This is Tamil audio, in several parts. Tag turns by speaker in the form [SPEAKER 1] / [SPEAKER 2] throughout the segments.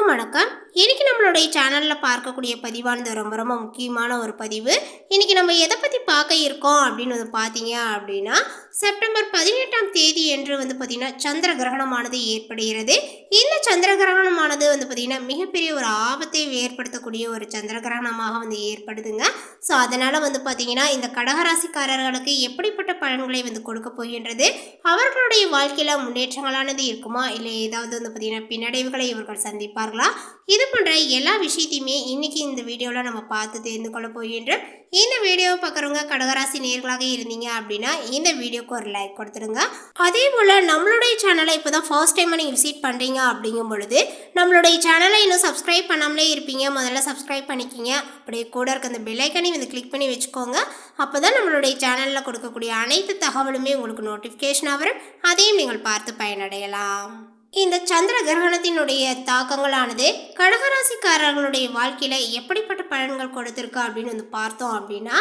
[SPEAKER 1] எல்லாருக்கும் வணக்கம். இன்றைக்கி நம்மளுடைய சேனலில் பார்க்கக்கூடிய பதிவானது ரொம்ப ரொம்ப முக்கியமான ஒரு பதிவு. இன்றைக்கி நம்ம எதை பற்றி பார்க்க இருக்கோம் அப்படின்னு வந்து பார்த்தீங்க அப்படின்னா செப்டம்பர் பதினெட்டாம் தேதி என்று வந்து பார்த்திங்கன்னா சந்திர கிரகணமானது ஏற்படுகிறது. இந்த சந்திர கிரகணமானது வந்து பார்த்திங்கன்னா மிகப்பெரிய ஒரு ஆபத்தை ஏற்படுத்தக்கூடிய ஒரு சந்திர கிரகணமாக வந்து ஏற்படுதுங்க. ஸோ அதனால் வந்து பார்த்திங்கன்னா இந்த கடகராசிக்காரர்களுக்கு எப்படிப்பட்ட பலன்களை வந்து கொடுக்க போகின்றது? அவர்களுடைய வாழ்க்கையில் முன்னேற்றங்களானது இருக்குமா? இல்லை ஏதாவது வந்து பார்த்திங்கன்னா பின்னடைவுகளை இவர்கள் சந்திப்பார் சந்திப்பார்களா இது போன்ற எல்லா விஷயத்தையுமே இன்னைக்கு இந்த வீடியோவில் நம்ம பார்த்து தெரிந்து கொள்ள போகின்றோம் இந்த வீடியோவை பார்க்குறவங்க கடகராசி நேர்களாக இருந்தீங்க அப்படின்னா இந்த வீடியோக்கு ஒரு லைக் கொடுத்துருங்க அதே போல் நம்மளுடைய சேனலை இப்போ தான் ஃபர்ஸ்ட் டைம் நீங்கள் விசிட் பண்ணுறீங்க அப்படிங்கும் பொழுது நம்மளுடைய சேனலை இன்னும் சப்ஸ்கிரைப் பண்ணாமலே இருப்பீங்க. முதல்ல சப்ஸ்கிரைப் பண்ணிக்கிங்க. அப்படியே கூட இருக்க அந்த பெல்லைக்கனையும் வந்து கிளிக் பண்ணி வச்சுக்கோங்க. அப்போ தான் நம்மளுடைய சேனலில் கொடுக்கக்கூடிய அனைத்து தகவலுமே உங்களுக்கு நோட்டிஃபிகேஷனாக வரும். அதையும் நீங்கள் பார்த்து பயனடையலாம். இந்த சந்திர கிரகணத்தினுடைய தாக்கங்களானது கடகராசிக்காரர்களுடைய வாழ்க்கையில் எப்படிப்பட்ட பலன்கள் கொடுத்துருக்கு அப்படின்னு வந்து பார்த்தோம் அப்படின்னா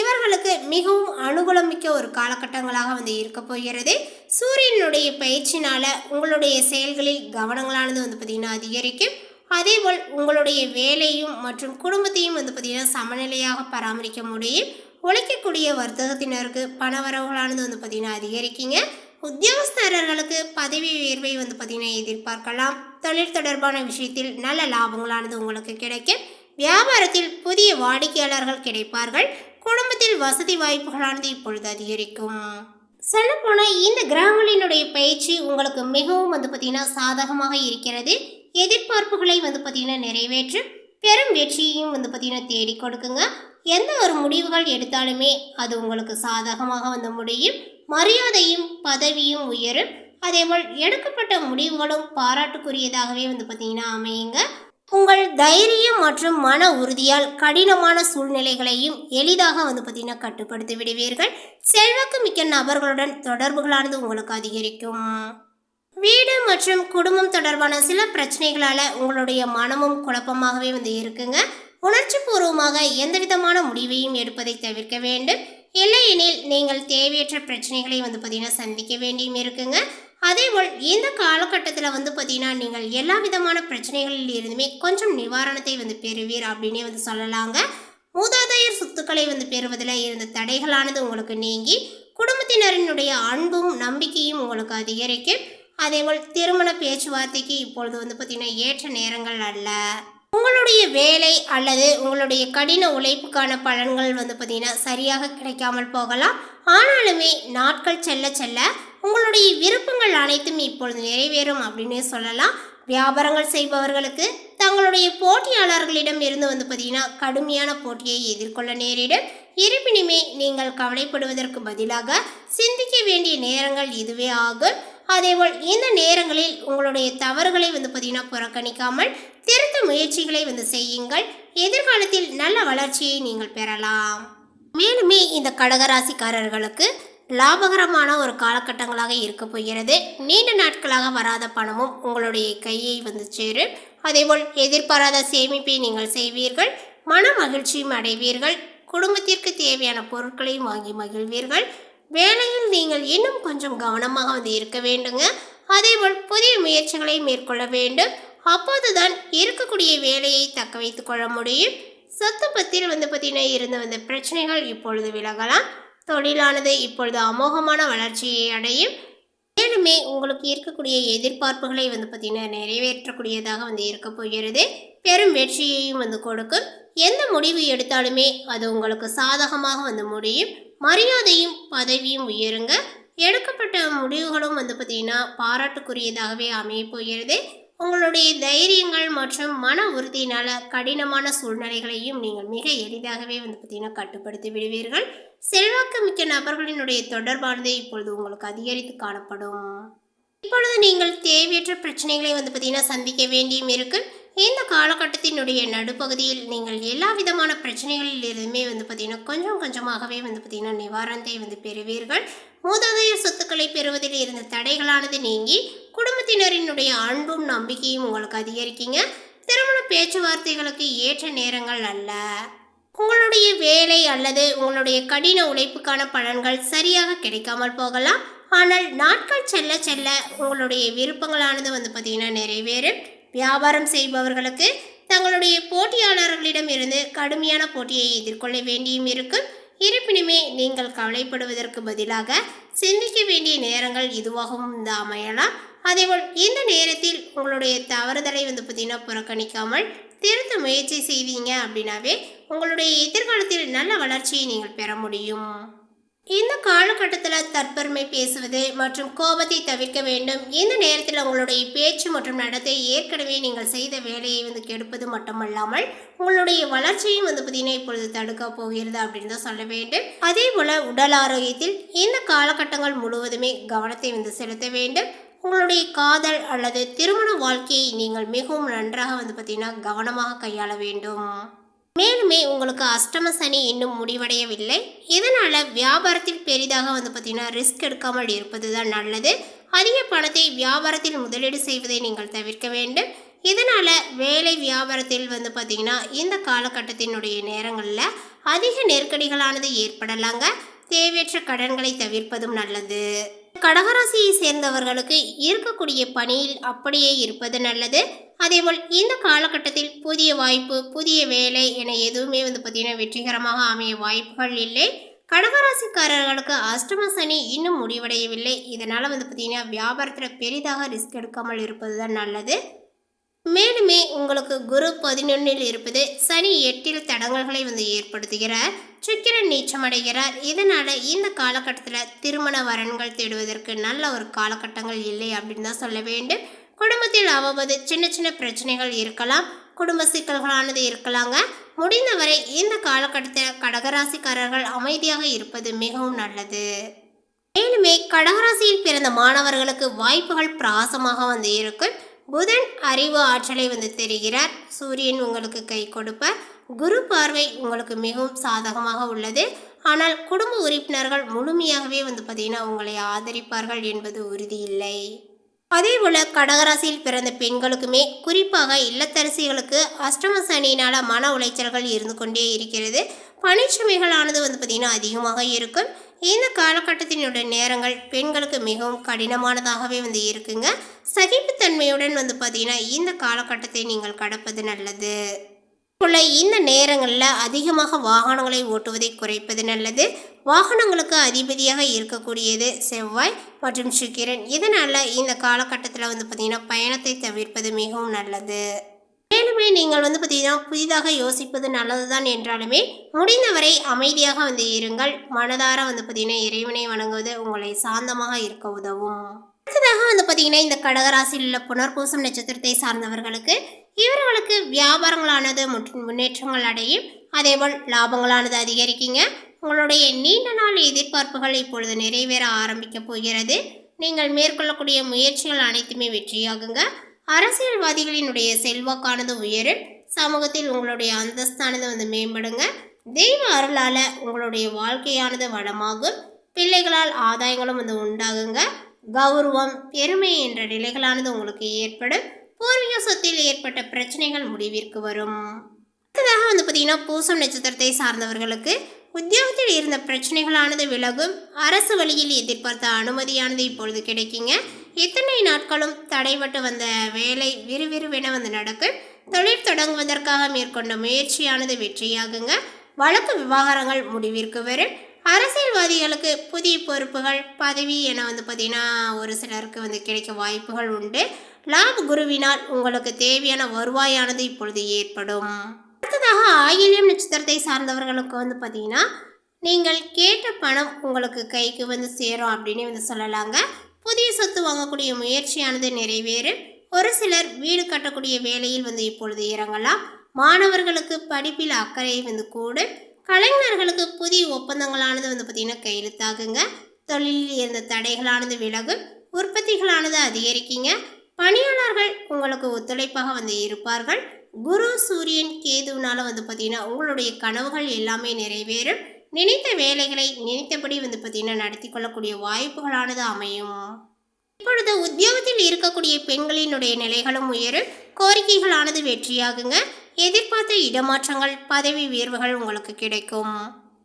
[SPEAKER 1] இவர்களுக்கு மிகவும் அனுகூலமிக்க ஒரு காலகட்டங்களாக வந்து இருக்க போகிறது. சூரியனுடைய பயிற்சினால உங்களுடைய செயல்களில் கவனங்களானது வந்து பார்த்திங்கன்னா அதிகரிக்கும். அதேபோல் உங்களுடைய வேலையும் மற்றும் குடும்பத்தையும் வந்து பார்த்திங்கன்னா சமநிலையாக பராமரிக்க முடியும். உழைக்கக்கூடிய வர்த்தகத்தினருக்கு பண வரவுகளானது வந்து பார்த்திங்கன்னா அதிகரிக்குங்க. உத்தியோகஸ்தரர்களுக்கு பதவி உயர்வை வந்து பார்த்திங்கன்னா எதிர்பார்க்கலாம். தொழில் தொடர்பான விஷயத்தில் நல்ல லாபங்களானது உங்களுக்கு கிடைக்கும். வியாபாரத்தில் புதிய வாடிக்கையாளர்கள் கிடைப்பார்கள். குடும்பத்தில் வசதி வாய்ப்புகளானது இப்பொழுது அதிகரிக்கும். சொல்லப்போனால் இந்த கிரகங்களினுடைய பயிற்சி உங்களுக்கு மிகவும் வந்து பார்த்திங்கன்னா சாதகமாக இருக்கிறது. எதிர்பார்ப்புகளை வந்து பார்த்திங்கன்னா நிறைவேற்று பெரும் வெற்றியையும் வந்து பார்த்திங்கன்னா தேடி கொடுக்குங்க. எந்த ஒரு முடிவுகள் எடுத்தாலுமே அது உங்களுக்கு சாதகமாக வந்து முடியும். மரியாதையும் பதவியும் உயரும். அதேபோல் எடுக்கப்பட்ட முடிவுகளும் பாராட்டுக்குரியதாகவே வந்து பார்த்திங்கன்னா அமையுங்க. உங்கள் தைரியம் மற்றும் மன உறுதியால் கடினமான சூழ்நிலைகளையும் எளிதாக வந்து பார்த்திங்கன்னா கட்டுப்படுத்தி விடுவீர்கள். செல்வாக்கு மிக்க நபர்களுடன் தொடர்புகளானது உங்களுக்கு அதிகரிக்கும். வீடு மற்றும் குடும்பம் தொடர்பான சில பிரச்சனைகளால் உங்களுடைய மனமும் குழப்பமாகவே வந்து இருக்குங்க. உணர்ச்சி பூர்வமாக எந்த விதமான முடிவையும் எடுப்பதை தவிர்க்க வேண்டும். இல்லையெனில் நீங்கள் தேவையற்ற பிரச்சனைகளை வந்து பார்த்திங்கன்னா சந்திக்க வேண்டியும் இருக்குங்க. அதேபோல் இந்த காலகட்டத்தில் வந்து பார்த்திங்கன்னா நீங்கள் எல்லா விதமான பிரச்சனைகளில் இருந்துமே கொஞ்சம் நிவாரணத்தை வந்து பெறுவீர் அப்படின்னே வந்து சொல்லலாங்க. மூதாதையர் சொத்துக்களை வந்து பெறுவதில் இருந்த தடைகளானது உங்களுக்கு நீங்கி குடும்பத்தினரினுடைய அன்பும் நம்பிக்கையும் உங்களுக்கு அதிகரிக்கும். அதேபோல் திருமண பேச்சுவார்த்தைக்கு இப்பொழுது வந்து பார்த்திங்கன்னா ஏற்ற நேரங்கள் அல்ல. உங்களுடைய வேலை அல்லது உங்களுடைய கடின உழைப்புக்கான பலன்கள் வந்து பார்த்திங்கன்னா சரியாக கிடைக்காமல் போகலாம். ஆனாலுமே நாட்கள் செல்ல செல்ல உங்களுடைய விருப்பங்கள் அனைத்தும் இப்பொழுது நிறைவேறும் அப்படின்னு சொல்லலாம். வியாபாரங்கள் செய்பவர்களுக்கு தங்களுடைய போட்டியாளர்களிடம் இருந்து வந்து பார்த்திங்கன்னா கடுமையான போட்டியை எதிர்கொள்ள நேரிடும். இருப்பினுமே நீங்கள் கவலைப்படுவதற்கு பதிலாக சிந்திக்க வேண்டிய நேரங்கள் இதுவே ஆகும். அதேபோல் இந்த நேரங்களில் உங்களுடைய தவறுகளை வந்து பார்த்திங்கன்னா புறக்கணிக்காமல் திருத்த முயற்சிகளை வந்து செய்யுங்கள். எதிர்காலத்தில் நல்ல வளர்ச்சியை நீங்கள் பெறலாம். மேலுமே இந்த கடகராசிக்காரர்களுக்கு லாபகரமான ஒரு காலகட்டங்களாக இருக்க போகிறது. நீண்ட நாட்களாக வராத பணமும் உங்களுடைய கையை வந்து சேரும். அதேபோல் எதிர்பாராத சேமிப்பை நீங்கள் செய்வீர்கள். மன மகிழ்ச்சியும் அடைவீர்கள். குடும்பத்திற்கு தேவையான பொருட்களையும் வாங்கி மகிழ்வீர்கள். வேலையில் நீங்கள் இன்னும் கொஞ்சம் கவனமாக வந்து இருக்க வேண்டுங்க. அதேபோல் புதிய முயற்சிகளை மேற்கொள்ள வேண்டும். அப்போதுதான் இருக்கக்கூடிய வேலையை தக்க வைத்துக் கொள்ள முடியும். சொத்து பத்தில் வந்து பார்த்தீங்கன்னா இருந்து வந்த பிரச்சனைகள் இப்பொழுது விலகலாம். தொழிலானது இப்பொழுது அமோகமான வளர்ச்சியை அடையும். மேலுமே உங்களுக்கு இருக்கக்கூடிய எதிர்பார்ப்புகளை வந்து பார்த்திங்கன்னா நிறைவேற்றக்கூடியதாக வந்து இருக்க போகிறது. பெரும் வெற்றியையும் வந்து கொடுக்கும். எந்த முடிவு எடுத்தாலுமே அது உங்களுக்கு சாதகமாக வந்து முடியும். மரியாதையும் பதவியும் உயருங்க. எடுக்கப்பட்ட முடிவுகளும் வந்து பார்த்திங்கன்னா பாராட்டுக்குரியதாகவே அமைய போகிறது. உங்களுடைய தைரியங்கள் மற்றும் மன உறுதியினால் கடினமான சூழ்நிலைகளையும் நீங்கள் மிக எளிதாகவே வந்து பார்த்திங்கன்னா கட்டுப்படுத்தி விடுவீர்கள். செல்வாக்கு மிக்க நபர்களினுடைய தொடர்பானது இப்பொழுது உங்களுக்கு அதிகரித்து காணப்படும். இப்பொழுது நீங்கள் தேவையற்ற பிரச்சனைகளை வந்து பார்த்திங்கன்னா சந்திக்க வேண்டியும் இருக்கு. இந்த காலகட்டத்தினுடைய நடுப்பகுதியில் நீங்கள் எல்லா விதமான பிரச்சனைகளில் இருந்துமே வந்து பார்த்திங்கன்னா கொஞ்சம் கொஞ்சமாகவே வந்து பார்த்திங்கன்னா நிவாரணத்தை வந்து பெறுவீர்கள். மூதாதைய சொத்துக்களை பெறுவதில் இருந்த தடைகளானது நீங்கி குடும்பத்தினரினுடைய அன்பும் நம்பிக்கையும் உங்களுக்கு அதிகரிக்குங்க. திருமண பேச்சுவார்த்தைகளுக்கு ஏற்ற நேரங்கள் அல்ல. உங்களுடைய வேலை அல்லது உங்களுடைய கடின உழைப்புக்கான பலன்கள் சரியாக கிடைக்காமல் போகலாம். ஆனால் நாட்கள் செல்ல செல்ல உங்களுடைய விருப்பங்களானது வந்து பார்த்திங்கன்னா நிறைவேறும் வியாபாரம் செய்பவர்களுக்கு தங்களுடைய போட்டியாளர்களிடம் இருந்து கடுமையான போட்டியை எதிர்கொள்ள வேண்டியும் இருக்கும். இருப்பினுமே நீங்கள் கவலைப்படுவதற்கு பதிலாக சிந்திக்க வேண்டிய நேரங்கள் இதுவாகவும் இந்த அமையலாம். அதேபோல் இந்த நேரத்தில் உங்களுடைய தவறுதலை வந்து பார்த்திங்கன்னா புறக்கணிக்காமல் திருத்த முயற்சி செய்வீங்க அப்படின்னாவே உங்களுடைய எதிர்காலத்தில் நல்ல வளர்ச்சியை நீங்கள் பெற முடியும். இந்த காலகட்டத்தில் தற்பெருமை பேசுவது மற்றும் கோபத்தை தவிர்க்க வேண்டும். இந்த நேரத்தில் உங்களுடைய பேச்சு மற்றும் நடத்தை ஏற்கனவே நீங்கள் செய்த வேலையை வந்து கெடுப்பது மட்டுமல்லாமல் உங்களுடைய வளர்ச்சியும் வந்து பார்த்தீங்கன்னா இப்பொழுது தடுக்க போகிறது அப்படின்னு தான் சொல்ல வேண்டும். அதே போல் உடல் ஆரோக்கியத்தில் இந்த காலகட்டங்கள் முழுவதுமே கவனத்தை வந்து செலுத்த வேண்டும். உங்களுடைய காதல் அல்லது திருமண வாழ்க்கையை நீங்கள் மிகவும் நன்றாக வந்து பார்த்தீங்கன்னா கவனமாக கையாள வேண்டும். மேலுமே உங்களுக்கு அஷ்டம சனி இன்னும் முடிவடையவில்லை. இதனால் வியாபாரத்தில் பெரிதாக வந்து பார்த்தீங்கன்னா ரிஸ்க் எடுக்காமல் இருப்பது தான் நல்லது. அதிக பணத்தை வியாபாரத்தில் முதலீடு செய்வதை நீங்கள் தவிர்க்க வேண்டும். இதனால் வேலை வியாபாரத்தில் வந்து பார்த்தீங்கன்னா இந்த காலகட்டத்தினுடைய நேரங்களில் அதிக நெருக்கடிகளானது ஏற்படலாங்க. தேவையற்ற கடன்களை தவிர்ப்பதும் நல்லது. கடகராசியை சேர்ந்தவர்களுக்கு இருக்கக்கூடிய பணியில் அப்படியே இருப்பது நல்லது. அதேபோல் இந்த காலகட்டத்தில் புதிய வாய்ப்பு புதிய வேலை என எதுவுமே வந்து பார்த்தீங்கன்னா வெற்றிகரமாக அமைய வாய்ப்புகள் இல்லை. கடகராசிக்காரர்களுக்கு அஷ்டம சனி இன்னும் முடிவடையவில்லை. இதனால் வந்து பார்த்தீங்கன்னா வியாபாரத்தில் பெரிதாக ரிஸ்க் எடுக்காமல் இருப்பது தான் நல்லது. மேலுமே உங்களுக்கு குரு பதினொன்னில் இருப்பது சனி எட்டில் தடங்கல்களை வந்து ஏற்படுத்துகிறார். சுக்கிரன் நீச்சமடைகிறார் இதனால் இந்த காலகட்டத்தில் திருமண வரன்கள் தேடுவதற்கு நல்ல ஒரு காலகட்டங்கள் இல்லை அப்படின்னு தான் சொல்ல வேண்டும். குடும்பத்தில் அவ்வப்போது சின்ன சின்ன பிரச்சனைகள் இருக்கலாம் குடும்ப சிக்கல்களானது இருக்கலாங்க. முடிந்தவரை இந்த காலகட்டத்தில் கடகராசிக்காரர்கள் அமைதியாக இருப்பது மிகவும் நல்லது. மேலுமே கடகராசியில் பிறந்த மாணவர்களுக்கு வாய்ப்புகள் பிரகாசமாக வந்து இருக்கும். புதன் அறிவு ஆற்றலை வந்து தெரிகிறார். சூரியன் உங்களுக்கு கை கொடுப்பார். குரு பார்வை உங்களுக்கு மிகவும் சாதகமாக உள்ளது. ஆனால் குடும்ப உறுப்பினர்கள் முழுமையாகவே வந்து பார்த்தீங்கன்னா உங்களை ஆதரிப்பார்கள் என்பது உறுதியில்லை அதேபோல் கடகராசியில் பிறந்த பெண்களுக்குமே குறிப்பாக இல்லத்தரசிகளுக்கு அஷ்டம சனியினால் மன உளைச்சல்கள் இருந்து கொண்டே இருக்கிறது. பனிச்சுமைகளானது வந்து பார்த்திங்கன்னா அதிகமாக இருக்கும். இந்த காலகட்டத்தினுடைய நேரங்கள் பெண்களுக்கு மிகவும் கடினமானதாகவே வந்து இருக்குங்க. சகிப்புத்தன்மையுடன் வந்து பார்த்திங்கன்னா இந்த காலகட்டத்தை நீங்கள் கடப்பது நல்லது. இந்த நேரங்களில் அதிகமாக வாகனங்களை ஓட்டுவதை குறைப்பது நல்லது. வாகனங்களுக்கு அதிபதியாக இருக்கக்கூடியது செவ்வாய் மற்றும் சுக்கிரன். இதனால் இந்த காலகட்டத்தில் வந்து பார்த்திங்கன்னா பயணத்தை தவிர்ப்பது மிகவும் நல்லது. மேலுமே நீங்கள் வந்து பார்த்தீங்கன்னா புதிதாக யோசிப்பது நல்லதுதான் என்றாலுமே முடிந்தவரை அமைதியாக வந்து இருங்கள். மனதார வந்து பார்த்தீங்கன்னா இறைவனை வணங்குவது உங்களை சாந்தமாக இருக்க உதவும். அடுத்ததாக வந்து பார்த்திங்கன்னா இந்த கடகராசியில் உள்ள புனர்பூசம் நட்சத்திரத்தை சார்ந்தவர்களுக்கு இவர்களுக்கு வியாபாரங்களானது மற்றும் முன்னேற்றங்கள் அடையும். அதேபோல் லாபங்களானது அதிகரிக்குங்க. உங்களுடைய நீண்ட நாள் எதிர்பார்ப்புகள் இப்பொழுது நிறைவேற ஆரம்பிக்க போகிறது. நீங்கள் மேற்கொள்ளக்கூடிய முயற்சிகள் அனைத்துமே வெற்றியாகுங்க. அரசியல்வாதிகளினுடைய செல்வாக்கானது உயரும். சமூகத்தில் உங்களுடைய அந்தஸ்தானது வந்து மேம்படுங்க. தெய்வ அருளால் உங்களுடைய வாழ்க்கையானது வளமாகும். பிள்ளைகளால் ஆதாயங்களும் வந்து உண்டாகுங்க. கௌரவம் பெருமை என்ற நிலைகளானது உங்களுக்கு ஏற்படும். பூர்வீக சொத்தில் ஏற்பட்ட பிரச்சனைகள் முடிவிற்கு வரும். அடுத்ததாக வந்து பார்த்தீங்கன்னா பூசம் நட்சத்திரத்தை சார்ந்தவர்களுக்கு உத்தியோகத்தில் இருந்த பிரச்சனைகளானது விலகும். அரசு வழியில் எதிர்பார்த்த அனுமதியானது இப்பொழுது கிடைக்குங்க. இத்தனை நாட்களும் தடைபட்டு வந்த வேலை விறுவிறுவென வந்து நடக்கும். தொழில் தொடங்குவதற்காக மேற்கொண்ட முயற்சியானது வெற்றியாகுங்க. வழக்கு விவகாரங்கள் முடிவிற்கு வரும். அரசியல்வாதிகளுக்கு புதிய பொறுப்புகள் பதவி என வந்து பார்த்தீங்கன்னா ஒரு சிலருக்கு வந்து கிடைக்க வாய்ப்புகள் உண்டு. லாப குருவினால் உங்களுக்கு தேவையான வருவாயானது இப்பொழுது ஏற்படும். அடுத்ததாக ஆயில்யம் நட்சத்திரத்தை சார்ந்தவர்களுக்கு வந்து பார்த்தீங்கன்னா நீங்கள் கேட்ட பணம் உங்களுக்கு கைக்கு வந்து சேரும் அப்படின்னு வந்து சொல்லலாங்க. புதிய சொத்து வாங்கக்கூடிய முயற்சியானது நிறைவேறும் ஒரு சிலர் வீடு கட்டக்கூடிய வேலையில் வந்து இப்பொழுது இறங்கலாம். மாணவர்களுக்கு படிப்பில் அக்கறை வந்து கூடும். கலைஞர்களுக்கு புதிய ஒப்பந்தங்களானது வந்து பார்த்திங்கன்னா கையெழுத்தாகுங்க. தொழிலில் இருந்த தடைகளானது விலகும். உற்பத்திகளானது அதிகரிக்குங்க. பணியாளர்கள் உங்களுக்கு ஒத்துழைப்பாக வந்து இருப்பார்கள். குரு சூரியன் கேதுனால வந்து பார்த்திங்கன்னா உங்களுடைய கனவுகள் எல்லாமே நிறைவேறும். நினைத்த வேலைகளை நினைத்தபடி வந்து பார்த்திங்கன்னா நடத்தி கொள்ளக்கூடிய வாய்ப்புகளானது அமையும். இப்பொழுது உத்தியோகத்தில் இருக்கக்கூடிய பெண்களினுடைய நிலைகளும் உயரும். கோரிக்கைகளானது வெற்றியாகுங்க. எதிர்பார்த்த இடமாற்றங்கள் பதவி உயர்வுகள் உங்களுக்கு கிடைக்கும்.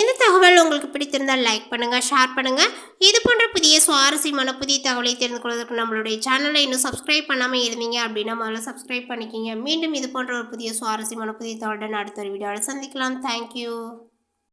[SPEAKER 1] இந்த தகவல் உங்களுக்கு பிடித்திருந்தால் லைக் பண்ணுங்கள் ஷேர் பண்ணுங்கள் இது போன்ற புதிய சுவாரஸ்யமான புதிய தகவலை தெரிந்து கொள்வதற்கு நம்மளுடைய சேனலை இன்னும் சப்ஸ்கிரைப் பண்ணாமல் இருந்தீங்க அப்படின்னா முதல்ல சப்ஸ்கிரைப் பண்ணிக்கிங்க. மீண்டும் இது போன்ற ஒரு புதிய சுவாரஸ்யமான புதிய தகவலுடன் அடுத்த ஒரு வீடியோவில் சந்திக்கலாம். தேங்க்யூ